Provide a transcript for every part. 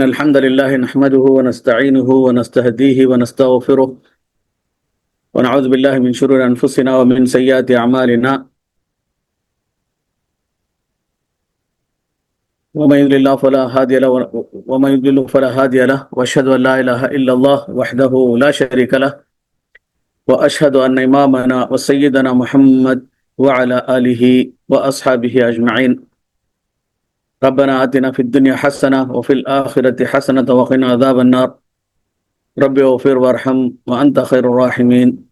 إن الحمد لله نحمده ونستعينه ونستهديه ونستغفره ونعوذ بالله من شرور أنفسنا ومن سيئات أعمالنا. ومن يضلل الله فلا هادي له ومن يضلل فلا هادي له وأشهد أن لا إله إلا الله وحده لا شريك له وأشهد أن إمامنا وسيدنا محمد وعلى آله وأصحابه أجمعين. ربنا آتنا في الدنيا حسنة وفي الآخرة حسنة وقنا عذاب النار. رب اغفر وارحم وأنت خير الراحمين.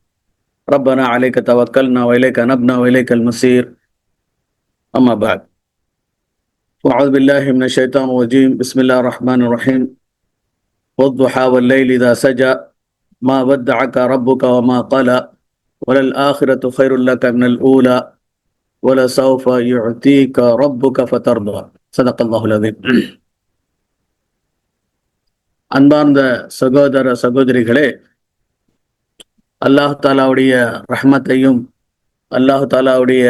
ربنا عليك توكلنا وإليك نبنا وإليك المصير. أما بعد. وأعوذ بالله من الشيطان الرجيم. بسم الله الرحمن الرحيم. والضحى والليل إذا سجى. ما ودعك ربك وما قلى. وللآخرة خير لك من الأولى. ولسوف يعطيك ربك فترضى. சதக்கல்லாஹுல் அன்பார்ந்த சகோதர சகோதரிகளே அல்லாஹ் தாலாவுடைய ரஹமத்தையும் அல்லாஹு தாலாவுடைய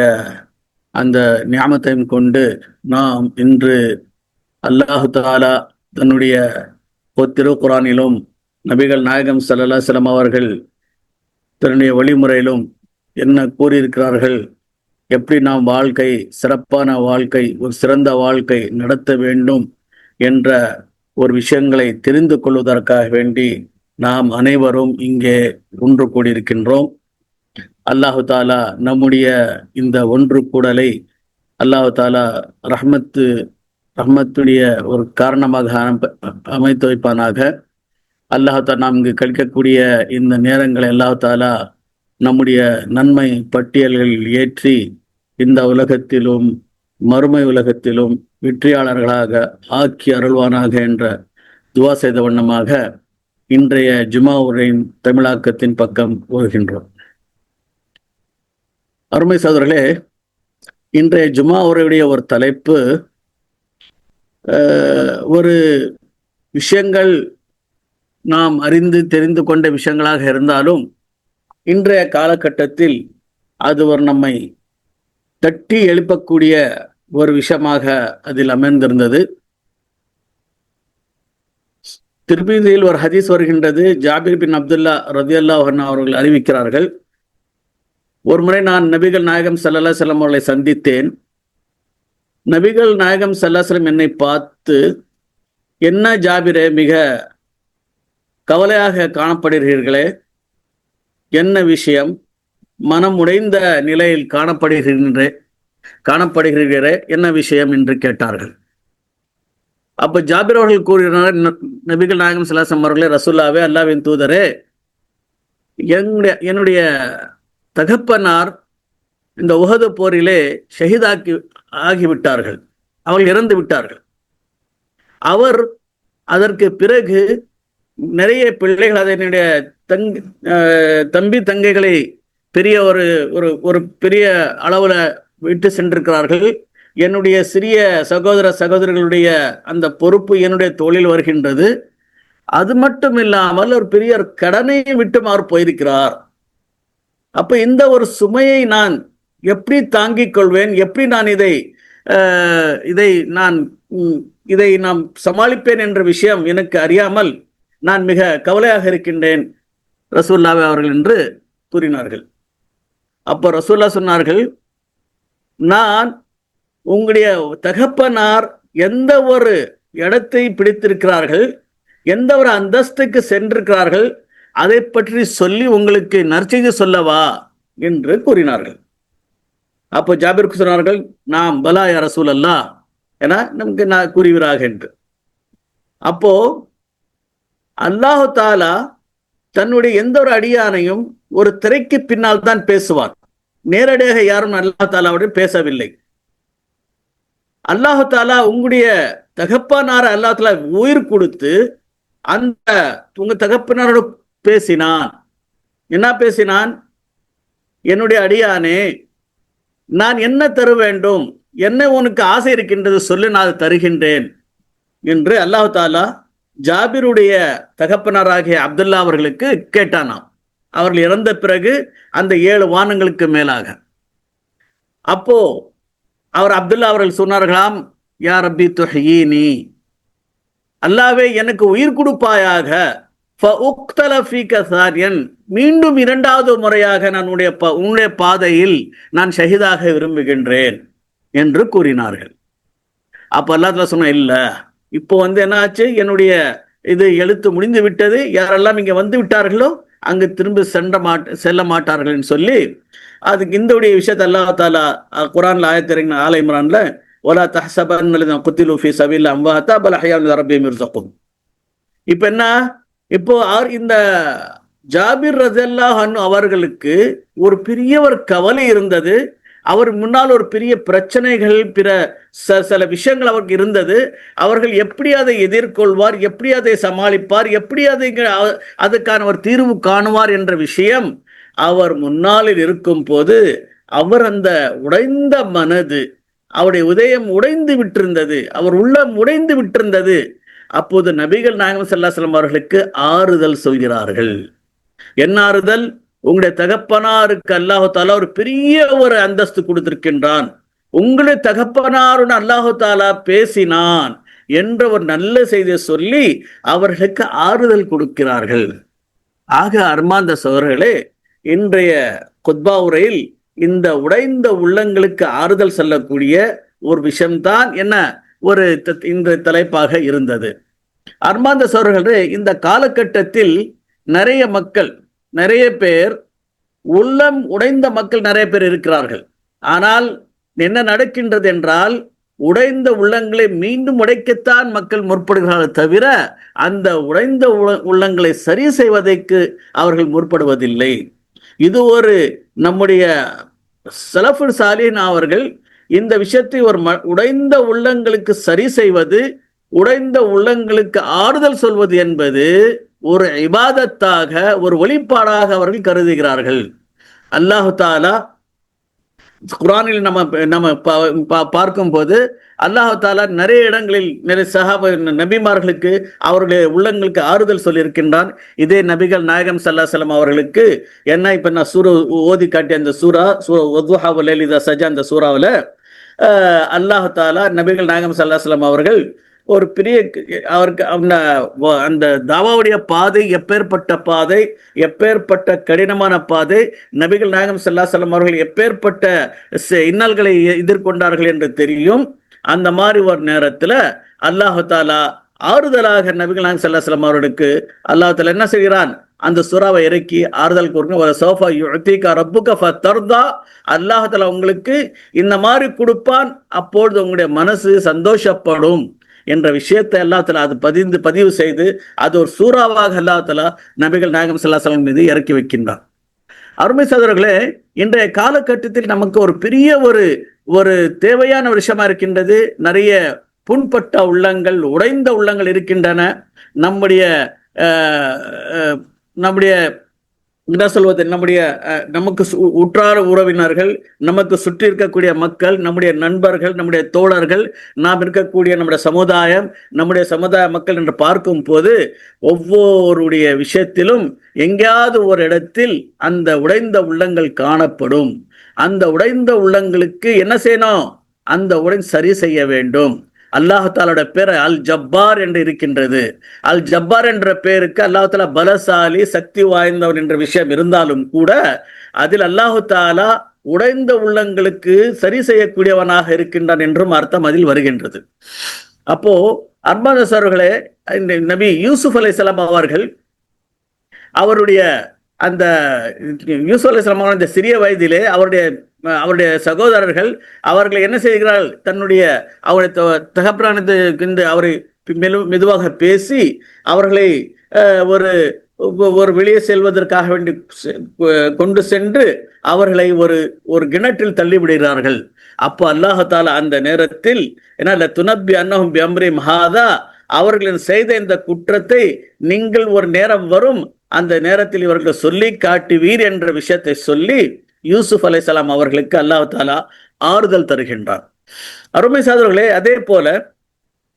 அந்த ஞாபகத்தையும் கொண்டு நாம் இன்று அல்லாஹு தாலா தன்னுடைய திருக்குறானிலும் நபிகள் நாயகம் சல்லா சிலம் அவர்கள் தன்னுடைய வழிமுறையிலும் என்ன கூறியிருக்கிறார்கள் எப்படி நாம் வாழ்க்கை சிறப்பான வாழ்க்கை ஒரு சிறந்த வாழ்க்கை நடத்த வேண்டும் என்ற ஒரு விஷயங்களை தெரிந்து கொள்வதற்காக வேண்டி நாம் அனைவரும் இங்கே ஒன்று கூடியிருக்கின்றோம். அல்லாஹு தாலா நம்முடைய இந்த ஒன்று கூடலை அல்லாஹு தாலா ரஹ்மத்து ரஹ்மத்துடைய ஒரு காரணமாக அமைத்து வைப்பானாக. அல்லாஹு தாலா நாம் இங்கு கழிக்கக்கூடிய இந்த நேரங்களை அல்லாஹு தாலா நம்முடைய நன்மை பட்டியல்களில் ஏற்றி இந்த உலகத்திலும் மறுமை உலகத்திலும் வெற்றியாளர்களாக ஆக்கி அருள்வானாக என்ற துவா செய்த வண்ணமாக இன்றைய ஜுமா உரையின் தமிழாக்கத்தின் பக்கம் வருகின்றோம் அருமை சோதர்களே இன்றைய ஜுமா உரையுடைய ஒரு தலைப்பு ஒரு விஷயங்கள் நாம் அறிந்து தெரிந்து கொண்ட விஷயங்களாக இருந்தாலும் இன்றைய காலகட்டத்தில் அது ஒரு நம்மை தட்டி எழுப்பக்கூடிய ஒரு விஷயமாக அதில் அமைந்திருந்தது. திருப்பதியில் ஒரு ஹதீஸ் வருகின்றது. ஜாபிர் பின் அப்துல்லா ரதி அல்லாஹன் அவர்கள் அறிவிக்கிறார்கள். ஒரு முறை நான் நபிகள் நாயகம் சல்லா செல்லம் அவர்களை சந்தித்தேன். நபிகள் நாயகம் சல்லாஸ்லம் என்னை பார்த்து என்ன ஜாபிரே மிக கவலையாக காணப்படுகிறீர்களே? என்ன விஷயம்? மனம் உடைந்த நிலையில் காணப்படுகின்ற காணப்படுகிறே என்ன விஷயம் என்று கேட்டார்கள். அப்ப ஜாபிர் அவர்கள் கூறினார் நபிகள் நாயகம் சிலாசம் அவர்களே ரசுல்லாவே அல்லாவின் தூதரே என்னுடைய என்னுடைய தகப்பனார் இந்த உகது போரிலே ஷஹீதாக்கி ஆகிவிட்டார்கள். அவர்கள் இறந்து விட்டார்கள். அவர் அதற்கு பிறகு நிறைய பிள்ளைகள் அதனுடைய தங் தம்பி தங்கைகளை பெரிய ஒரு ஒரு ஒரு பெரிய அளவில் விட்டு சென்றிருக்கிறார்கள். என்னுடைய சிறிய சகோதர சகோதரிகளுடைய அந்த பொறுப்பு என்னுடைய தொழில் வருகின்றது. அது மட்டும் இல்லாமல் ஒரு பெரிய கடனையும் விட்டுமாறு போயிருக்கிறார். அப்ப இந்த ஒரு சுமையை நான் எப்படி தாங்கிக் கொள்வேன்? எப்படி நான் இதை இதை நான் இதை நாம் சமாளிப்பேன் என்ற விஷயம் எனக்கு அறியாமல் நான் மிக கவலையாக இருக்கின்றேன். ரசூல்லாவே அவர்கள் என்று கூறினார்கள். அப்போ ரசூல்லா சொன்னார்கள் நான் உங்களுடைய தகப்பனார் எந்த ஒரு இடத்தை பிடித்திருக்கிறார்கள் எந்த ஒரு அந்தஸ்துக்கு சென்றிருக்கிறார்கள் அதை பற்றி சொல்லி உங்களுக்கு நற்செய்தி சொல்லவா என்று கூறினார்கள். அப்போ ஜாபிற்கு சொன்னார்கள் நாம் பலாய ரசூல் அல்லா என நமக்கு நான் கூறுகிறாக என்று. அப்போ அல்லாஹு தாலா தன்னுடைய எந்த ஒரு அடியானையும் ஒரு திரைக்கு பின்னால் தான் பேசுவார். நேரடியாக யாரும் அல்லாஹ் தாலாவுடன் பேசவில்லை. அல்லாஹு தாலா உங்களுடைய தகப்பனார அல்லா தாலா உயிர் கொடுத்து அந்த உங்க தகப்பனாரோட பேசினான். என்ன பேசினான்? என்னுடைய அடியானே நான் என்ன தர வேண்டும்? என்ன உனக்கு ஆசை இருக்கின்றது சொல்லி நான் அதை தருகின்றேன் என்று அல்லாஹு தாலா ஜாபிருடைய தகப்பனராகிய அப்துல்லா அவர்களுக்கு கேட்டானாம். அவர்கள் இறந்த பிறகு அந்த ஏழு வானங்களுக்கு மேலாக. அப்போ அவர் அப்துல்லா அவர்கள் சொன்னார்களாம் யார் ரப்பி துஹீனி அல்லாவே எனக்கு உயிர் கொடுப்பாயாக. மீண்டும் இரண்டாவது முறையாக நான் உன்னுடைய ப- உன்னுடைய பாதையில் நான் ஷஹீதாக விரும்புகின்றேன் என்று கூறினார்கள். அப்ப அல்லாஹ் சொன்ன இல்லை இப்போ வந்து என்ன ஆச்சு என்னுடைய இது எழுத்து முடிந்து விட்டது. யாரெல்லாம் இங்க வந்து விட்டார்களோ அங்கு திரும்ப சென்ற மாட்ட செல்ல மாட்டார்கள்னு சொல்லி அதுக்கு இந்த உடைய விஷயத்தை அல்லாஹ் தாலா குரான்ல குர்ஆன்ல ஆயத்திறங்க ஆலை இம்ரான்ல ஒலா தஹசபன் குத்திலு ஃபி சபீல் அம்வாத்தா பல அஹ்யான் ரப்பியும் யுர்ஸகுன். இப்ப என்ன? இப்போ ஆர்- இந்த ஜாபிர் ரஜல்லாஹன் அவர்களுக்கு ஒரு பெரிய ஒரு கவலை இருந்தது. அவர் முன்னால் ஒரு பெரிய பிரச்சனைகள் பிற ச- சில விஷயங்கள் அவருக்கு இருந்தது. அவர்கள் எப்படி அதை எதிர்கொள்வார் எப்படி அதை சமாளிப்பார் எப்படி அதை அதுக்கான ஒரு தீர்வு காணுவார் என்ற விஷயம் அவர் முன்னாளில் இருக்கும் போது அவர் அந்த உடைந்த மனது அவருடைய உதயம் உடைந்து விட்டிருந்தது அவர் உள்ளம் உடைந்து விட்டிருந்தது. அப்போது நபிகள் நாயகம் ஸல்லல்லாஹு அவர்களுக்கு ஆறுதல் சொல்கிறார்கள். என்ன ஆறுதல்? உங்களுடைய தகப்பனாருக்கு அல்லாஹு தாலா ஒரு பெரிய ஒரு அந்தஸ்து கொடுத்திருக்கின்றான். உங்களுடைய தகப்பனாருடன் அல்லாஹு தாலா பேசினான் என்ற ஒரு நல்ல செய்தியை சொல்லி அவர்களுக்கு ஆறுதல் கொடுக்கிறார்கள். ஆக அர்மாந்த சோழர்களே இன்றைய குத்பா உரையில் இந்த உடைந்த உள்ளங்களுக்கு ஆறுதல் சொல்லக்கூடிய ஒரு விஷயம்தான் என்ன? ஒரு இந்த தலைப்பாக இருந்தது. அர்மாந்த சோழர்களே இந்த காலகட்டத்தில் நிறைய மக்கள் நிறைய பேர் உள்ளம் உடைந்த மக்கள் நிறைய பேர் இருக்கிறார்கள். ஆனால் என்ன நடக்கின்றது என்றால் உடைந்த உள்ளங்களை மீண்டும் உடைக்கத்தான் மக்கள் முற்படுகிறார்கள் தவிர அந்த உடைந்த உள்ளங்களை சரி செய்வதற்கு அவர்கள் முற்படுவதில்லை. இது ஒரு நம்முடைய சலஃபுல் சாலின் அவர்கள் இந்த விஷயத்தை ஒரு ம- உடைந்த உள்ளங்களுக்கு சரி செய்வது உடைந்த உள்ளங்களுக்கு ஆறுதல் சொல்வது என்பது ஒரு இபாதத்தாக ஒரு ஒளிப்பாடாக அவர்கள் கருதுகிறார்கள். அல்லாஹு தாலா குரானில் நம்ம நம்ம பா- பா- பார்க்கும்போது அல்லாஹு தாலா நிறைய இடங்களில் நிறைய சஹாப நபிமார்களுக்கு அவருடைய உள்ளங்களுக்கு ஆறுதல் சொல்லியிருக்கின்றான். இதே நபிகள் நாயகம் சல்லாசலம் அவர்களுக்கு என்ன இப்போ நான் சூர ஓதி காட்டிய அந்த சூரா சூர ஒத்வஹா லலிதா சஜா அந்த சூறாவில் அல்லாஹு தாலா நபிகள் நாயகம் சல்லாசலம் அவர்கள் ஒரு பெரிய அவருக்கு அந்த வ- அந்த தாவாவுடைய பாதை எப்பேற்பட்ட பாதை எப்பேற்பட்ட கடினமான பாதை நபிகள் நாயகம் செல்லா செல்லம் அவர்கள் எப்பேற்பட்ட இன்னல்களை எ- எதிர்கொண்டார்கள் என்று தெரியும். அந்த மாதிரி ஒரு நேரத்தில் அல்லாஹு தாலா ஆறுதலாக நபிகள் நாயகம் ஸல்லல்லாஹு அவர்களுக்கு அல்லாஹு தாலா என்ன செய்கிறான்? அந்த சுறாவை இறக்கி ஆறுதல் கூறுங்க ஒரு சோஃபா யுத்திகா ரப்புக ஃபதர்தா அல்லாஹ் தாலா உங்களுக்கு இந்த மாதிரி கொடுப்பான் அப்பொழுது உங்களுடைய மனசு சந்தோஷப்படும். என்ற விஷயத்தை எல்லாத்துல அது பதிந்து பதிவு செய்து அது ஒரு சூறாவாக அல்லாத்தலா நபிகள் நாயகம் செல்லாசலம் மீது இறக்கி வைக்கின்றார் அருமை சகோதரர்களே இன்றைய காலகட்டத்தில் நமக்கு ஒரு பெரிய ஒரு ஒரு தேவையான விஷயமா இருக்கின்றது. நிறைய புண்பட்ட உள்ளங்கள் உடைந்த உள்ளங்கள் இருக்கின்றன. நம்முடைய நம்முடைய என்ன சொல்வது. நம்முடைய நமக்கு சு- உற்றார உறவினர்கள் நமக்கு சுற்றி இருக்கக்கூடிய மக்கள் நம்முடைய நண்பர்கள் நம்முடைய தோழர்கள் நாம் இருக்கக்கூடிய நம்முடைய சமுதாயம் நம்முடைய சமுதாய மக்கள் என்று பார்க்கும் போது ஒவ்வொருடைய விஷயத்திலும் எங்கேயாவது ஒரு இடத்தில் அந்த உடைந்த உள்ளங்கள் காணப்படும். அந்த உடைந்த உள்ளங்களுக்கு என்ன செய்யணும்? அந்த உடை சரி செய்ய வேண்டும். அல்லாஹாலோட பேர் அல் ஜப்பார் என்று இருக்கின்றது. அல் ஜப்பார் என்ற பேருக்கு அல்லாஹால பலசாலி சக்தி வாய்ந்தவன் என்ற விஷயம் இருந்தாலும் கூட அதில் அல்லாஹு தாலா உடைந்த உள்ளங்களுக்கு சரி செய்யக்கூடியவனாக இருக்கின்றான் என்றும் அர்த்தம் அதில் வருகின்றது. அப்போ அர்பானஸ் அவர்களே இந்த நபி யூசுப் அலைஹிஸ்ஸலாம் அவர்கள் அவருடைய அந்த யூசுப் அலைஹிஸ்ஸலாம் அவர்கள் இந்த சிறிய வயதிலே அவருடைய அவருடைய சகோதரர்கள் அவர்களை என்ன செய்கிறார்கள்? தன்னுடைய அவருடைய த- இந்த அவரை மெது மெதுவாக பேசி அவர்களை ஒரு ஒரு வெளியே செல்வதற்காக வேண்டி கொ- கொண்டு சென்று அவர்களை ஒரு ஒரு கிணற்றில் தள்ளிவிடுகிறார்கள். அப்போ அல்லாஹால அந்த நேரத்தில் என்ன துனப்பி அன்னஹும் பியம்ரி மகாதா அவர்களின் செய்த இந்த குற்றத்தை நீங்கள் ஒரு நேரம் வரும் அந்த நேரத்தில் இவர்கள் சொல்லி காட்டுவீர் என்ற விஷயத்தை சொல்லி யூசுப் அலைசலாம் அவர்களுக்கு அல்லாஹ் தாலா ஆறுதல் தருகின்றார் அருமை சாதவர்களே அதே போல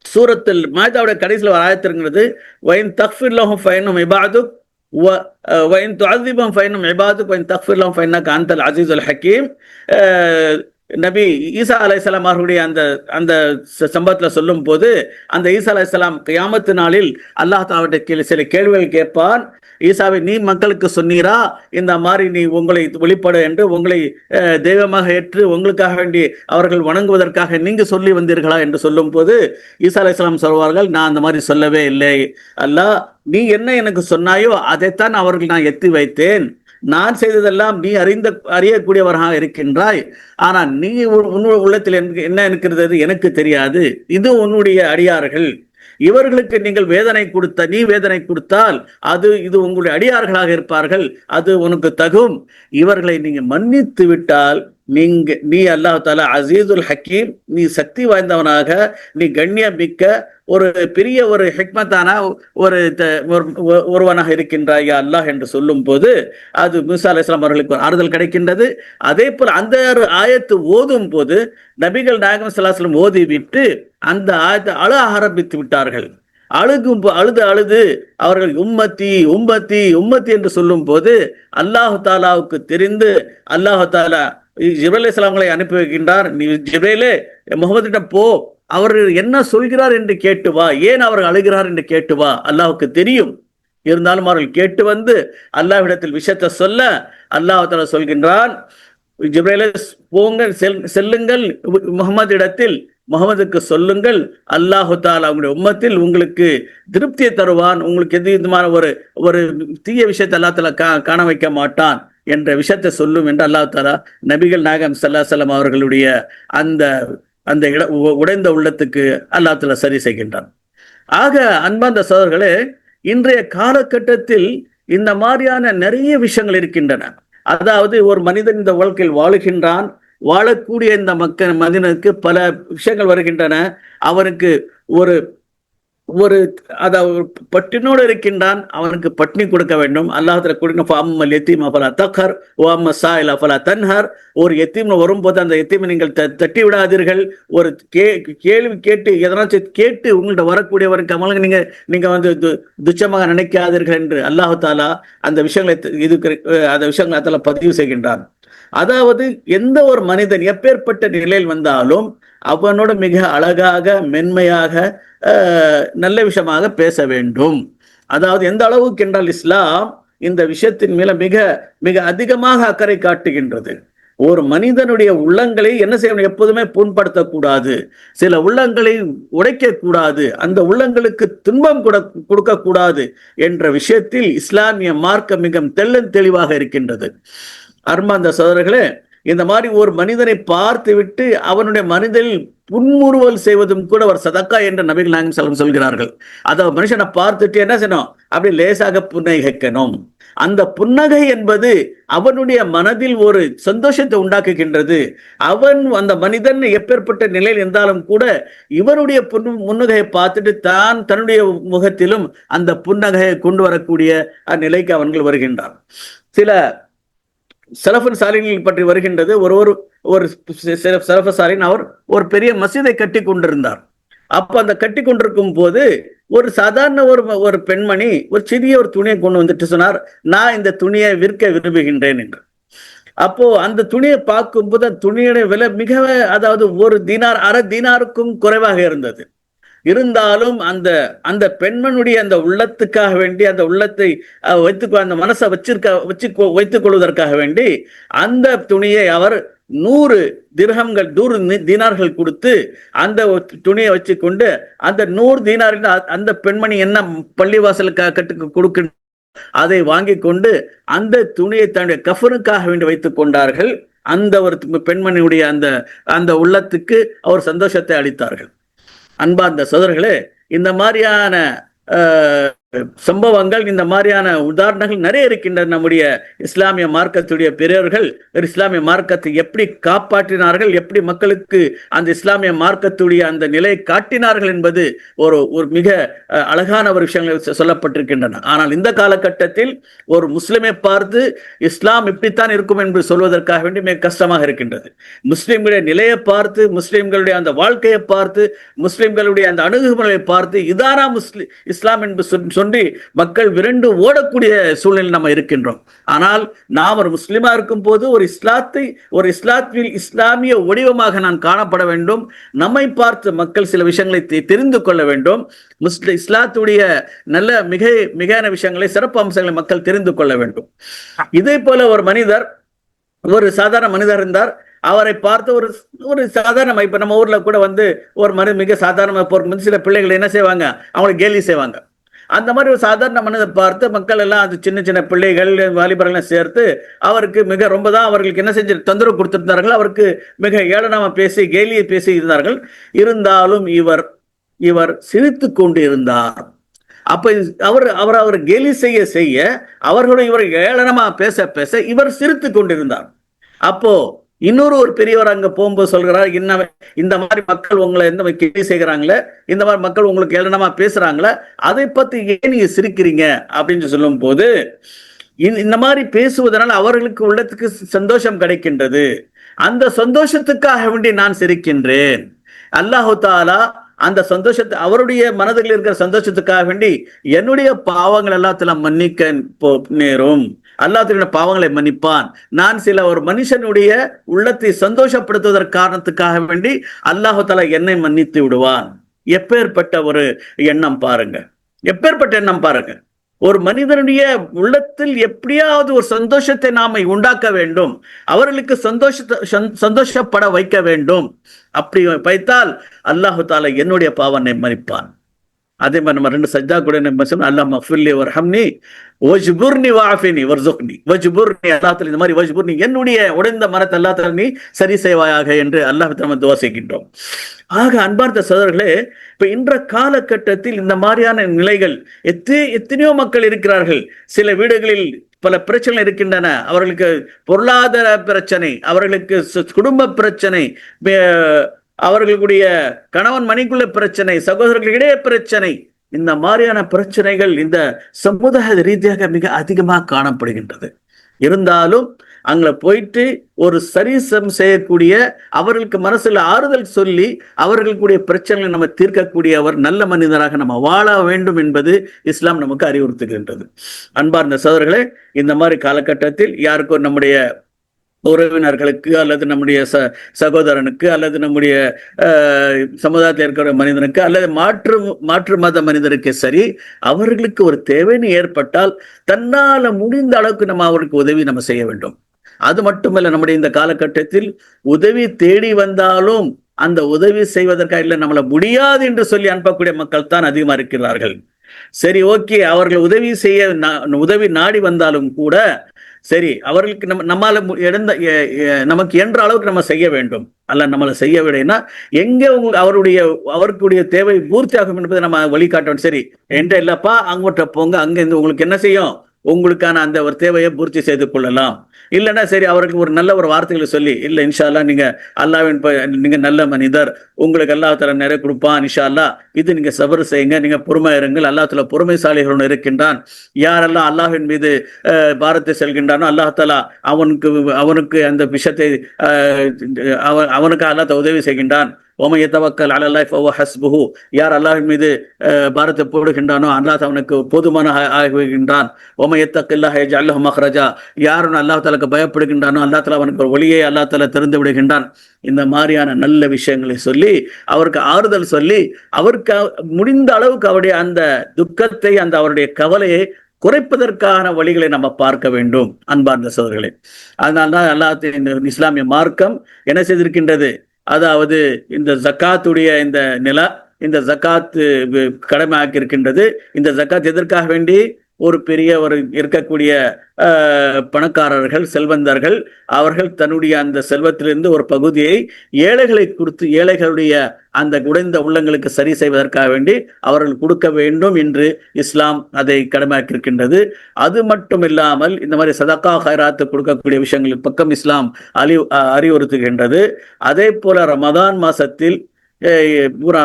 சூரத்தில் மாதாவுடைய கடைசியில் ஒரு ஆயத்திருங்கிறது வைன் தக்ஃபிர் ஃபைனும் இபாதுக் வ துஅதிபம் ஃபைனும் இபாதுக் வைன் தக்ஃபிர் ஃபைனா காந்தல் அன்தல் அஸீஸுல் ஹக்கீம். நபி ஈசா அலைசலாம் அவர்களுடைய அந்த அந்த சம்பவத்தில் சொல்லும் போது அந்த ஈசா அலைஹிஸ்ஸலாம் கியாமத்து நாளில் அல்லாஹ் தாவிட்ட சில கேள்விகள் கேட்பான். ஈசாவை நீ மக்களுக்கு சொன்னீரா? இந்த மாதிரி நீ உங்களை வெளிப்பட என்று உங்களை தெய்வமாக ஏற்று உங்களுக்காக வேண்டி அவர்கள் வணங்குவதற்காக நீங்க சொல்லி வந்தீர்களா? என்று சொல்லும் போது ஈசா அலைஹிஸ்ஸலாம் சொல்வார்கள் நான் அந்த மாதிரி சொல்லவே இல்லை. அல்லாஹ் நீ என்ன எனக்கு சொன்னாயோ அதைத்தான் அவர்கள் நான் எத்தி வைத்தேன். நான் செய்ததெல்லாம் நீ அறிந்த அறியக்கூடியவராக இருக்கின்றாய். ஆனால் நீ உன்னுடைய உன் உள்ளத்தில் என்ன இருக்கிறது எனக்கு தெரியாது. இது உன்னுடைய அடியார்கள். இவர்களுக்கு நீங்கள் வேதனை கொடுத்த நீ வேதனை கொடுத்தால் அது இது உங்களுடைய அடியார்களாக இருப்பார்கள். அது உனக்கு தகும். இவர்களை நீங்கள் மன்னித்து விட்டால் நீங்க நீ அல்லாஹ் தாலா அசீதுல் ஹக்கீம் நீ சக்தி வாய்ந்தவனாக நீ கண்ணியம் மிக்க ஒரு பெரிய ஒரு ஹிக்மத்தான ஒரு த- ஒரு- ஒருவனாக இருக்கின்றாய் அல்லாஹ் என்று சொல்லும் போது அது மூசா இஸ்லாம் அவர்களுக்கு ஒரு ஆறுதல் கிடைக்கின்றது. அதே போல் அந்த ஒரு ஆயத்து ஓதும் போது நபிகள் நாயகம் சலாஸ்லம் ஓதி விட்டு அந்த ஆயத்தை அழ ஆரம்பித்து விட்டார்கள். அழுகும் அழுது அழுது அவர்கள் உம்மத்தி உம்மத்தி உம்மத்தி என்று சொல்லும் போது அல்லாஹு தாலாவுக்கு தெரிந்து அல்லாஹு தாலா ஜிப்ரேல் இஸ்லாம்களை அனுப்பி வைக்கின்றார். நீ ஜிப்ரேலே முகமதிடம் போ. அவர் என்ன சொல்கிறார் என்று கேட்டு வா. ஏன் அவர் அழுகிறார் என்று கேட்டு வா. அல்லாவுக்கு தெரியும். இருந்தாலும் அவர்கள் கேட்டு வந்து அல்லாஹ்விடத்தில் விஷயத்தை சொல்ல அல்லாஹ் சொல்கின்றான். ஜிப்ரேலே போங்க செல் செல்லுங்கள். முகமது இடத்தில் முகமதுக்கு சொல்லுங்கள். அல்லாஹு தால் அவங்களுடைய உம்மத்தில் உங்களுக்கு திருப்தியை தருவான். உங்களுக்கு எது விதமான ஒரு ஒரு தீய விஷயத்தை அல்லா கா காண வைக்க மாட்டான். என்ற விஷயத்தை சொல்லும் என்று அல்லா தாலா நபிகள் நாயகம் சல்லா சலம் அவர்களுடைய அந்த அந்த இட உ- உடைந்த உள்ளத்துக்கு அல்லா தாலா சரி செய்கின்றான். ஆக அன்பார்ந்த சோதர்களே இன்றைய காலகட்டத்தில் இந்த மாதிரியான நிறைய விஷயங்கள் இருக்கின்றன. அதாவது ஒரு மனிதன் இந்த வாழ்க்கையில் வாழுகின்றான் வாழக்கூடிய இந்த மக்கள் மனிதனுக்கு பல விஷயங்கள் வருகின்றன. அவனுக்கு ஒரு ஒரு அதாவது பட்டினோடு இருக்கின்றான் அவனுக்கு பட்னி கொடுக்க வேண்டும். அல்லாஹத்துல கொடுக்க அம்மல் எத்தீம் அஃபலா தஹர் ஓ சா இல் அஃபலா தன்ஹர். ஒரு எத்தீம்னு வரும்போது அந்த எத்தீமை நீங்கள் த- தட்டி விடாதீர்கள் ஒரு கே கேள்வி கேட்டு எதனாச்சும் கேட்டு உங்கள்ட்ட வரக்கூடியவருக்கு அவங்களுக்கு நீங்கள் நீங்கள் வந்து து- துச்சமாக நினைக்காதீர்கள் என்று அல்லாஹு தாலா அந்த விஷயங்களை இது அந்த விஷயங்களை அதில் பதிவு செய்கின்றான். அதாவது எந்த ஒரு மனிதன் எப்பேற்பட்ட நிலையில் வந்தாலும் அவனோட மிக அழகாக மென்மையாக நல்ல விஷயமாக பேச வேண்டும். அதாவது எந்த அளவுக்கு என்றால் இஸ்லாம் இந்த விஷயத்தின் மேல மிக மிக அதிகமாக அக்கறை காட்டுகின்றது. ஒரு மனிதனுடைய உள்ளங்களை என்ன செய்யணும் எப்போதுமே புண்படுத்தக்கூடாது. சில உள்ளங்களை உடைக்க கூடாது அந்த உள்ளங்களுக்கு துன்பம் கூட கொடுக்க கூடாது என்ற விஷயத்தில் இஸ்லாமிய மார்க்கம் மிக தெள்ளன் தெளிவாக இருக்கின்றது. அர்மாந்த சோதரர்களே இந்த மாதிரி ஒரு மனிதனை பார்த்து விட்டு அவனுடைய மனிதனில் புன்முறுவல் செய்வதும் கூட ஒரு சதக்கா என்ற நபிகள் நாயகம் செல்வம் சொல்கிறார்கள். அதை மனுஷனை பார்த்துட்டு என்ன செய்யணும்? அப்படி லேசாக புன்னகைக்கணும் அந்த புன்னகை என்பது அவனுடைய மனதில் ஒரு சந்தோஷத்தை உண்டாக்குகின்றது. அவன் அந்த மனிதன் எப்பேற்பட்ட நிலையில் இருந்தாலும் கூட இவருடைய புன் முன்னுகையை பார்த்துட்டு தான் தன்னுடைய முகத்திலும் அந்த புன்னகையை கொண்டு வரக்கூடிய அந்நிலைக்கு அவன்கள் வருகின்றான். சில சலஃபன் சாலின்கள் பற்றி வருகின்றது. ஒரு ஒரு ஒரு சலஃப சாலின் அவர் ஒரு பெரிய மசீதை கட்டி கொண்டிருந்தார். அப்ப அந்த கட்டி கொண்டிருக்கும் போது ஒரு சாதாரண ஒரு ஒரு பெண்மணி ஒரு சிறிய ஒரு துணியை கொண்டு வந்துட்டு சொன்னார் நான் இந்த துணியை விற்க விரும்புகின்றேன் என்று. அப்போ அந்த துணியை பார்க்கும்போது அந்த துணியுடைய விலை மிக அதாவது ஒரு தினார் அரை தினாருக்கும் குறைவாக இருந்தது. இருந்தாலும் அந்த அந்த பெண்மனுடைய அந்த உள்ளத்துக்காக வேண்டி அந்த உள்ளத்தை அஹ், அந்த மனசை வச்சிருக்க வச்சு வைத்துக் கொள்வதற்காக வேண்டி அந்த துணியை அவர் நூறு திரகங்கள் நூறு நி- தீனார்கள் கொடுத்து அந்த துணியை வச்சு கொண்டு அந்த நூறு தீனாரில் அந்த பெண்மணி என்ன பள்ளிவாசலுக்காக கட்டுக்கு கொடுக்க அதை வாங்கி கொண்டு அந்த துணியை தன்னுடைய கஃபனுக்காக வேண்டி வைத்துக் கொண்டார்கள். அந்த ஒரு பெண்மணியுடைய அந்த அந்த உள்ளத்துக்கு அவர் சந்தோஷத்தை அளித்தார்கள். அன்பார்ந்த சோதர்களே இந்த மாதிரியான சம்பவங்கள் இந்த மாதிரியான உதாரணங்கள் நிறைய இருக்கின்றன நம்முடைய இஸ்லாமிய மார்க்கத்துடைய பெரியவர்கள் இஸ்லாமிய மார்க்கத்தை எப்படி காப்பாற்றினார்கள் எப்படி மக்களுக்கு அந்த இஸ்லாமிய மார்க்கத்துடைய அந்த நிலையை காட்டினார்கள் என்பது ஒரு ஒரு மிக அழகான ஒரு விஷயங்கள் சொல்லப்பட்டிருக்கின்றன. ஆனால் இந்த காலகட்டத்தில் ஒரு முஸ்லிமை பார்த்து இஸ்லாம் இப்படித்தான் இருக்கும் என்று சொல்வதற்காக வேண்டி மிக கஷ்டமாக இருக்கின்றது. முஸ்லிம்களுடைய நிலையை பார்த்து முஸ்லிம்களுடைய அந்த வாழ்க்கையை பார்த்து முஸ்லிம்களுடைய அந்த அணுகுமுறையை பார்த்து இதானா முஸ்லி இஸ்லாம் என்று சொல்- சொல்லி மக்கள் விரண்டு ஓடக்கூடிய சூழ்நிலை நம்ம இருக்கின்றோம். ஆனால் நாம் ஒரு முஸ்லீமா இருக்கும் போது ஒரு இஸ்லாத்தை ஒரு இஸ்லாத்தில் இஸ்லாமிய வடிவமாக நான் காணப்பட வேண்டும். நம்மை பார்த்து மக்கள் சில விஷயங்களை தெரிந்து கொள்ள வேண்டும். முஸ்லி இஸ்லாத்துடைய நல்ல மிக மிகையான விஷயங்களை சிறப்பு அம்சங்களை மக்கள் தெரிந்து கொள்ள வேண்டும். இதே போல ஒரு மனிதர் ஒரு சாதாரண மனிதர் இருந்தார். அவரை பார்த்து ஒரு ஒரு சாதாரண இப்போ நம்ம ஊர்ல கூட வந்து ஒரு மனித மிக சாதாரண போறதுக்கு சில பிள்ளைகள் என்ன செய்வாங்க? அவங்களை கேலி செய்வாங்க. அந்த மாதிரி ஒரு சாதாரண மனிதர் பார்த்து மக்கள் எல்லாம் அது சின்ன சின்ன பிள்ளைகள் வாலிபர்கள்லாம் சேர்த்து அவருக்கு மிக ரொம்ப தான் அவர்களுக்கு என்ன செஞ்சு தொந்தரவு கொடுத்திருந்தார்கள் அவருக்கு மிக ஏளனமா பேசி கேலியை பேசி இருந்தார்கள். இருந்தாலும் இவர் இவர் சிரித்து கொண்டு இருந்தார் அப்ப அவர் அவர் அவர் கேலி செய்ய செய்ய அவர்களும் இவர் ஏளனமா பேச பேச இவர் சிரித்து கொண்டிருந்தார். அப்போ இன்னொரு ஒரு பெரியவர் அங்க போகும்போது சொல்கிறார் இன்ன இந்த மாதிரி மக்கள் உங்களை எந்த கேள்வி செய்கிறாங்களே இந்த மாதிரி மக்கள் உங்களுக்கு ஏளனமா பேசுறாங்களே அதை பத்தி ஏன் நீங்க சிரிக்கிறீங்க? அப்படின்னு சொல்லும் போது இந்த மாதிரி பேசுவதனால் அவர்களுக்கு உள்ளத்துக்கு சந்தோஷம் கிடைக்கின்றது. அந்த சந்தோஷத்துக்காக வேண்டி நான் சிரிக்கின்றேன். அல்லாஹு தாலா அந்த சந்தோஷத்தை அவருடைய மனதில் இருக்கிற சந்தோஷத்துக்காக வேண்டி என்னுடைய பாவங்கள் எல்லாத்துல மன்னிக்க போ- நேரும். அல்லாஹ் பாவங்களை மன்னிப்பான். நான் சில ஒரு மனுஷனுடைய உள்ளத்தை சந்தோஷப்படுத்துவதற்கு காரணத்துக்காக வேண்டி அல்லாஹால என்னை மன்னித்து விடுவான். எப்பேற்பட்ட ஒரு எண்ணம் பாருங்க. எப்பேற்பட்ட எண்ணம் பாருங்க. ஒரு மனிதனுடைய உள்ளத்தில் எப்படியாவது ஒரு சந்தோஷத்தை நாம உண்டாக்க வேண்டும். அவர்களுக்கு சந்தோஷத்தை சந்- சந்தோஷப்பட வைக்க வேண்டும். அப்படி வைத்தால் அல்லாஹு தாலா என்னுடைய பாவனை மறிப்பான் அதே மாதிரி நம்ம ரெண்டு சஜ்ஜா கூட நம்ம சொன்னோம் அல்லாஹ் மஃபில்லி வர்ஹம்னி வஜ்புர்னி வாஃபினி வர்சுக்னி வஜ்புர்னி அல்லாஹ் இந்த மாதிரி வஜ்புர்னி என்னுடைய உடைந்த மரத்தை அல்லாஹ் நீ சரி செய்வாயாக என்று அல்லாஹ் நம்ம துவா செய்கின்றோம். ஆக அன்பார்ந்த சோதர்களே இப்ப இன்ற காலகட்டத்தில் இந்த மாதிரியான நிலைகள் எத்தனை எத்தனையோ மக்கள் இருக்கிறார்கள். சில வீடுகளில் பல பிரச்சனைகள் இருக்கின்றன. அவர்களுக்கு பொருளாதார பிரச்சனை அவர்களுக்கு சு- குடும்ப பிரச்சனை அவர்களுடைய கணவன் மணிக்குள்ள பிரச்சனை சகோதரர்களிடையே பிரச்சனை இந்த மாதிரியான பிரச்சனைகள் இந்த சமுதாய ரீதியாக மிக அதிகமாக காணப்படுகின்றது. இருந்தாலும் அங்களை போயிட்டு ஒரு சரிசம் செய்யக்கூடிய அவர்களுக்கு மனசுல ஆறுதல் சொல்லி அவர்களுக்குடைய பிரச்சனைகளை நம்ம தீர்க்கக்கூடிய அவர் நல்ல மனிதராக நம்ம வாழ வேண்டும் என்பது இஸ்லாம் நமக்கு அறிவுறுத்துகின்றது. அன்பார்ந்த சோதர்களே இந்த மாதிரி காலகட்டத்தில் யாருக்கோ நம்முடைய உறவினர்களுக்கு அல்லது நம்முடைய ச சகோதரனுக்கு அல்லது நம்முடைய சமுதாயத்தில் இருக்கிற மனிதனுக்கு அல்லது மாற்று மாற்று மத மனிதருக்கு சரி அவர்களுக்கு ஒரு தேவைன்னு ஏற்பட்டால் தன்னால் முடிந்த அளவுக்கு நம்ம அவருக்கு உதவி நம்ம செய்ய வேண்டும். அது மட்டுமல்ல நம்முடைய இந்த காலகட்டத்தில் உதவி தேடி வந்தாலும் அந்த உதவி செய்வதற்காக இல்லை நம்மள முடியாது என்று சொல்லி அனுப்பக்கூடிய மக்கள் தான் அதிகமா இருக்கிறார்கள். சரி ஓகே அவர்கள் உதவி செய்ய நா- உதவி நாடி வந்தாலும் கூட சரி அவர்களுக்கு நம்ம நம்மால மு- நமக்கு என்ற அளவுக்கு நம்ம செய்ய வேண்டும். அல்ல நம்மளை செய்ய விடைனா எங்க உங்க அவருடைய அவருக்குடைய தேவை பூர்த்தி ஆகும் என்பதை நம்ம வழிகாட்டணும் சரி என்ற இல்லப்பா அங்கிட்ட போங்க அங்க இருந்து உங்களுக்கு என்ன செய்யும்? உங்களுக்கான அந்த ஒரு தேவையை பூர்த்தி செய்து கொள்ளலாம். இல்லைன்னா சரி அவருக்கு ஒரு நல்ல ஒரு வார்த்தைகளை சொல்லி இல்ல இன்ஷா அல்லாஹ் நீங்க அல்லாவின் நீங்க நல்ல மனிதர். உங்களுக்கு அல்லாஹ் தலா நிறைய கொடுப்பான் இன்ஷா அல்லாஹ் இது நீங்க சபர் செய்யுங்க நீங்க பொறுமை இருங்கள். அல்லாஹ் தலா பொறுமைசாலிகள் இருக்கின்றான். யாரெல்லாம் அல்லாஹ்வின் மீது பாரத்தை செல்கின்றானோ அல்லாஹ் தலா அவனுக்கு அவனுக்கு அந்த விஷயத்தை அவனுக்கு அல்லாஹ் உதவி செய்கின்றான். ஓம எத்தவக்கல் அலல்லாஹ் ஃபவ ஹஸ்புஹு யார் அல்லாஹின் மீது பாரத்தை போடுகின்றானோ அல்லாஹ் அவனுக்கு போதுமான ஆகிவிடுகின்றான். ஓம ஹேஜ் அல்லஹ் மஹ்ரஜா யாரும் அல்லாஹ் தாலுக்கு பயப்படுகின்றானோ அல்லாஹ் தாலா அவனுக்கு ஒரு வழியை அல்லாஹ் தாலா திறந்து விடுகின்றான். இந்த மாதிரியான நல்ல விஷயங்களை சொல்லி அவருக்கு ஆறுதல் சொல்லி அவருக்கு முடிந்த அளவுக்கு அவருடைய அந்த துக்கத்தை அந்த அவருடைய கவலையை குறைப்பதற்கான வழிகளை நம்ம பார்க்க வேண்டும் அன்பார்ந்த சோதர்களே. அதனால்தான் அல்லாத்தின் இஸ்லாமிய மார்க்கம் என்ன செய்திருக்கின்றது? அதாவது இந்த ஜக்காத்துடைய இந்த நில இந்த ஜக்காத் கடமையாக்கி இருக்கின்றது இந்த ஜக்காத் எதற்காக வேண்டி? ஒரு பெரிய ஒரு இருக்கக்கூடிய பணக்காரர்கள் செல்வந்தர்கள் அவர்கள் தன்னுடைய அந்த செல்வத்திலிருந்து ஒரு பகுதியை ஏழைகளை கொடுத்து ஏழைகளுடைய அந்த உடைந்த உள்ளங்களுக்கு சரி செய்வதற்காக வேண்டி அவர்கள் கொடுக்க வேண்டும் என்று இஸ்லாம் அதை கடமையாக்கியிருக்கின்றது. அது மட்டும் இல்லாமல் இந்த மாதிரி சதக்கா ஹைராத்து கொடுக்கக்கூடிய விஷயங்களின் பக்கம் இஸ்லாம் அறி அறிவுறுத்துகின்றது. அதே போல ரமதான் மாசத்தில்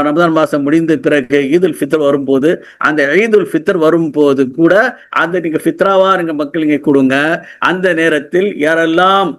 ரமதான் மாதம் முடிந்த பிறகு ஈதுல் ஃபித்ர் வரும்போது அந்த ஈதுல் ஃபித்ர் வரும்போது கூட அந்த நீங்கள் ஃபித்ராவா நீங்கள் மக்கள் இங்கே கொடுங்க. அந்த நேரத்தில் யாரெல்லாம்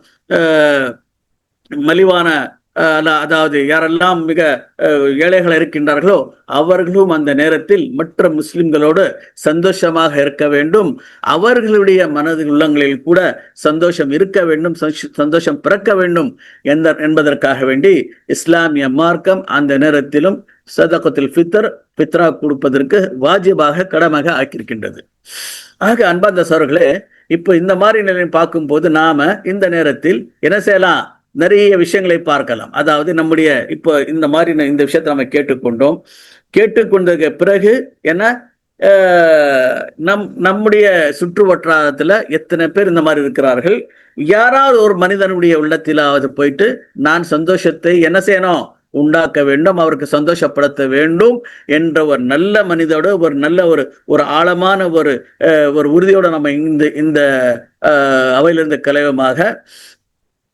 மலிவான அதாவது யாரெல்லாம் மிக ஏழைகள் இருக்கின்றார்களோ அவர்களும் அந்த நேரத்தில் மற்ற முஸ்லிம்களோடு சந்தோஷமாக இருக்க வேண்டும். அவர்களுடைய மனது உள்ளங்களில் கூட சந்தோஷம் இருக்க வேண்டும் சந்தோஷ- சந்தோஷம் பிறக்க வேண்டும் எந்த என்பதற்காக வேண்டி இஸ்லாமிய மார்க்கம் அந்த நேரத்திலும் சதகத்தில் ஃபித்தர் பித்ரா கொடுப்பதற்கு வாஜிபாக கடமாக ஆக்கியிருக்கின்றது. ஆக அன்பார்ந்த சோர்களே இப்போ இந்த மாதிரி நிலையை பார்க்கும்போது நாம இந்த நேரத்தில் என்ன செய்யலாம்? நிறைய விஷயங்களை பார்க்கலாம். அதாவது நம்முடைய இப்போ இந்த மாதிரி இந்த விஷயத்தை நம்ம கேட்டுக்கொண்டோம். கேட்டுக்கொண்டதுக்கு பிறகு என்ன? நம் நம்முடைய சுற்று வட்டாரத்தில் எத்தனை பேர் இந்த மாதிரி இருக்கிறார்கள்? யாராவது ஒரு மனிதனுடைய உள்ளத்திலாவது போயிட்டு நான் சந்தோஷத்தை என்ன செய்யணும்? உண்டாக்க வேண்டும் அவருக்கு சந்தோஷப்படுத்த வேண்டும் என்ற ஒரு நல்ல மனிதோட ஒரு நல்ல ஒரு ஒரு ஆழமான ஒரு ஒரு உறுதியோட நம்ம இந்த இந்த அவையிலிருந்து கலைவமாக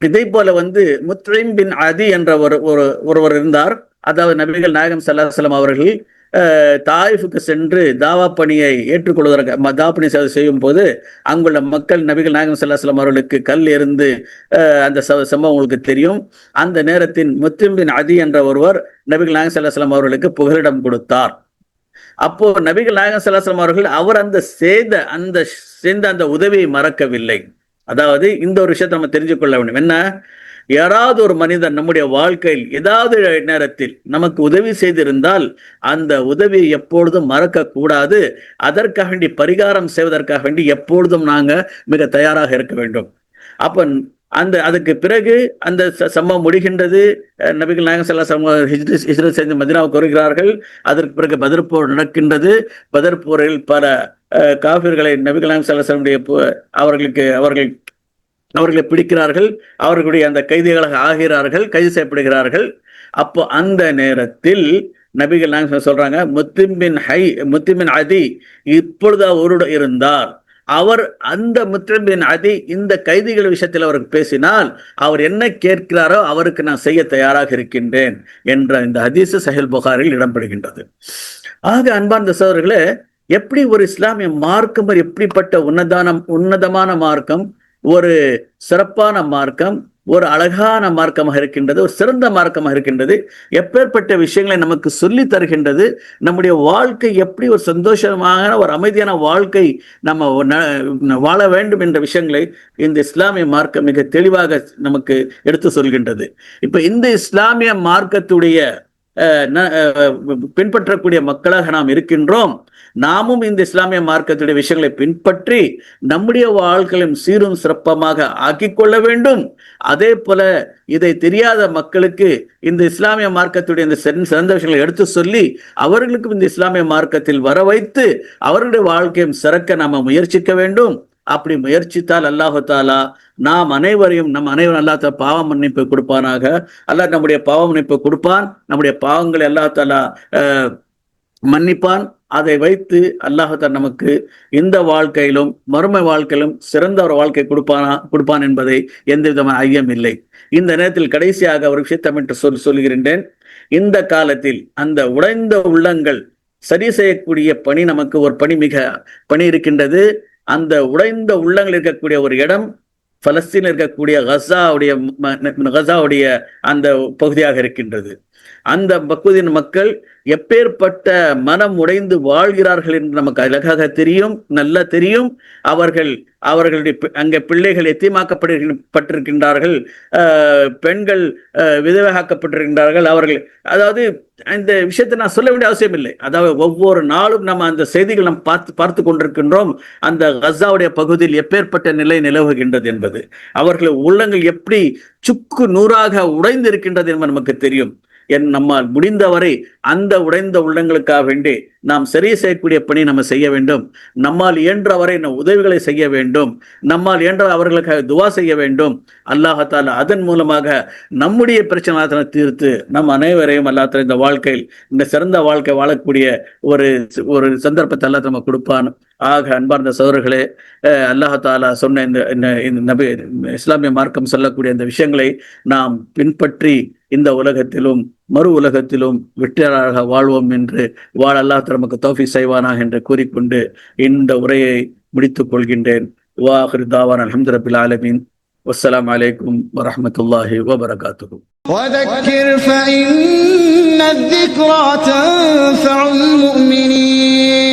இதே போல வந்து முத்ரீம் பின் அதி என்ற ஒரு ஒரு ஒருவர் இருந்தார். அதாவது நபிகள் நாயகம் சல்லாஹலம் அவர்கள் தாயிஃபுக்கு சென்று தாவா பணியை ஏற்றுக்கொள்வதற்கு தாவா பணி செய்யும் போது அங்குள்ள மக்கள் நபிகள் நாயகம் சல்லாஹலம் அவர்களுக்கு கல் எறிந்து அந்த ச- சம்பவம் உங்களுக்கு தெரியும். அந்த நேரத்தின் முத்ரீம்பின் அதி என்ற ஒருவர் நபிகள் நாயகம் சல்லாஹலம் அவர்களுக்கு புகலிடம் கொடுத்தார். அப்போ நபிகள் நாயகம் சல்லாஹலம் அவர்கள் அவர் அந்த செய்த அந்த செய்த அந்த உதவியை மறக்கவில்லை. அதாவது இந்த ஒரு விஷயத்தை நம்ம தெரிஞ்சு கொள்ள வேண்டும். என்ன? யாராவது ஒரு மனிதன் நம்முடைய வாழ்க்கையில் ஏதாவது நேரத்தில் நமக்கு உதவி செய்திருந்தால் அந்த உதவியை எப்பொழுதும் மறக்க கூடாது அதற்காக வேண்டி பரிகாரம் செய்வதற்காக வேண்டி எப்பொழுதும் நாங்க மிக தயாராக இருக்க வேண்டும். அப்ப அந்த அதுக்கு பிறகு அந்த ச- சம்பவம் முடிகின்றது. நபிகள் நாயகம் சல்லா ஹிஜ்ரத் செய்து மதினாவுக்கு வருகிறார்கள். அதற்கு பிறகு பதர் போர் நடக்கின்றது. பதர் போரில் பல காபிர்களை நபிகள் நாயகம் சல்லாசனுடைய அவர்களுக்கு அவர்கள் அவர்களை பிடிக்கிறார்கள். அவர்களுடைய அந்த கைதிகளாக ஆகிறார்கள் கைது செய்யப்படுகிறார்கள். அப்போ அந்த நேரத்தில் நபிகள் நாயகம் சொல்றாங்க முத்திம்பின் ஹை முத்திம்பின் அதி இப்பொழுது அவருடன் இருந்தார். அவர் அந்த முத்திரம்பின் அதி இந்த கைதிகள் விஷயத்தில் அவருக்கு பேசினால் அவர் என்ன கேட்கிறாரோ அவருக்கு நான் செய்ய தயாராக இருக்கின்றேன் என்ற இந்த ஹதீஸ் சஹில் புகாரில் இடம்பெறுகின்றது. ஆக அன்பார்ந்த சோதர்களே எப்படி ஒரு இஸ்லாமிய மார்க்கம் எப்படிப்பட்ட உன்னதான உன்னதமான மார்க்கம் ஒரு சிறப்பான மார்க்கம் ஒரு அழகான மார்க்கமாக இருக்கின்றது ஒரு சிறந்த மார்க்கமாக இருக்கின்றது. எப்பேற்பட்ட விஷயங்களை நமக்கு சொல்லி தருகின்றது நம்முடைய வாழ்க்கை எப்படி ஒரு சந்தோஷமான ஒரு அமைதியான வாழ்க்கை நம்ம வாழ வேண்டும் என்ற விஷயங்களை இந்த இஸ்லாமிய மார்க்கம் மிக தெளிவாக நமக்கு எடுத்து சொல்கின்றது. இப்போ இந்த இஸ்லாமிய மார்க்கத்துடைய பின்பற்றக்கூடிய மக்களாக நாம் இருக்கின்றோம். நாமும் இந்த இஸ்லாமிய மார்க்கத்துடைய விஷயங்களை பின்பற்றி நம்முடைய வாழ்க்கையும் சீரும் சிறப்பமாக ஆக்கிக்கொள்ள வேண்டும். அதே போல இதை தெரியாத மக்களுக்கு இந்த இஸ்லாமிய மார்க்கத்துடைய இந்த சிறந்த சிறந்த விஷயங்களை எடுத்து சொல்லி அவர்களுக்கும் இந்த இஸ்லாமிய மார்க்கத்தில் வர வைத்து அவர்களுடைய வாழ்க்கையும் சிறக்க நாம முயற்சிக்க வேண்டும். அப்படி முயற்சித்தால் அல்லாஹு தாலா நாம் அனைவரையும் நம் அனைவரும் அல்லாஹ் பாவ மன்னிப்பு கொடுப்பானாக. அல்லாஹ் நம்முடைய பாவ மன்னிப்பு கொடுப்பான். நம்முடைய பாவங்களை அல்லா தாலா மன்னிப்பான். அதை வைத்து அல்லாஹால நமக்கு இந்த வாழ்க்கையிலும் மறுமை வாழ்க்கையிலும் சிறந்த ஒரு வாழ்க்கை கொடுப்பானா கொடுப்பான் என்பதை எந்த விதமான ஐயம் இல்லை. இந்த நேரத்தில் கடைசியாக ஒரு விஷயத்தம் என்று சொல் சொல்கிறேன் இந்த காலத்தில் அந்த உடைந்த உள்ளங்கள் சரி செய்யக்கூடிய பணி நமக்கு ஒரு பணி மிக பணி இருக்கின்றது. அந்த உடைந்த உள்ளங்கள் இருக்கக்கூடிய ஒரு இடம் பலஸ்தீன் இருக்கக்கூடிய கசாவுடைய கசாவுடைய அந்த பகுதியாக இருக்கின்றது. அந்த பகுதியின் மக்கள் எப்பேற்பட்ட மனம் உடைந்து வாழ்கிறார்கள் என்று நமக்கு அழகாக தெரியும் நல்லா தெரியும். அவர்கள் அவர்களுடைய பி- அங்கே பிள்ளைகள் எத்தியமாக்கப்பட்டிருக்கின்றார்கள். பெண்கள் விதவையாக்கப்பட்டிருக்கின்றார்கள். அவர்கள் அதாவது இந்த விஷயத்தை நான் சொல்ல வேண்டிய அவசியம் இல்லை. அதாவது ஒவ்வொரு நாளும் நம்ம அந்த செய்திகள் நாம் பார்த்து பார்த்து கொண்டிருக்கின்றோம். அந்த கசாவுடைய பகுதியில் எப்பேற்பட்ட நிலை நிலவுகின்றது என்பது. அவர்கள் உள்ளங்கள் எப்படி சுக்கு நூறாக உடைந்து இருக்கின்றது என்பது நமக்கு தெரியும். என் நம்மால் முடிந்தவரை அந்த உடைந்த உள்ளங்களுக்காக வேண்டி நாம் சரி செய்யக்கூடிய பணி நம்ம செய்ய வேண்டும். நம்மால் இயன்றவரை நம் உதவிகளை செய்ய வேண்டும். நம்மால் இயன்ற அவர்களுக்காக துவா செய்ய வேண்டும். அல்லாஹால அதன் மூலமாக நம்முடைய பிரச்சனை தீர்த்து நம் அனைவரையும் அல்லாஹ் இந்த வாழ்க்கையில் இந்த சிறந்த வாழ்க்கை வாழக்கூடிய ஒரு ஒரு சந்தர்ப்பத்தை அல்லாஹ் நம்ம கொடுப்பான். ஆக அன்பார்ந்த சோதர்களே அல்லாஹாலா சொன்ன இந்த இந்த- இந்த நபி இஸ்லாமிய மார்க்கம் சொல்லக்கூடிய இந்த விஷயங்களை நாம் பின்பற்றி இந்த உலகத்திலும் மறு உலகத்திலும் வெற்றியாளராக வாழ்வோம் என்று வாழ அல்லாஹ் நமக்கு தௌஃபி செய்வானாக என்று கூறிக்கொண்டு இந்த உரையை முடித்துக் கொள்கின்றேன் வாஹிர் தாவான் அலமது ரபில் ஆலமீன் வஸ்ஸலாமு அலைக்கும் வரஹ்மத்துல்லாஹி வபரகாத்துஹு وذكر فإن الذكرى تنفع المؤمنين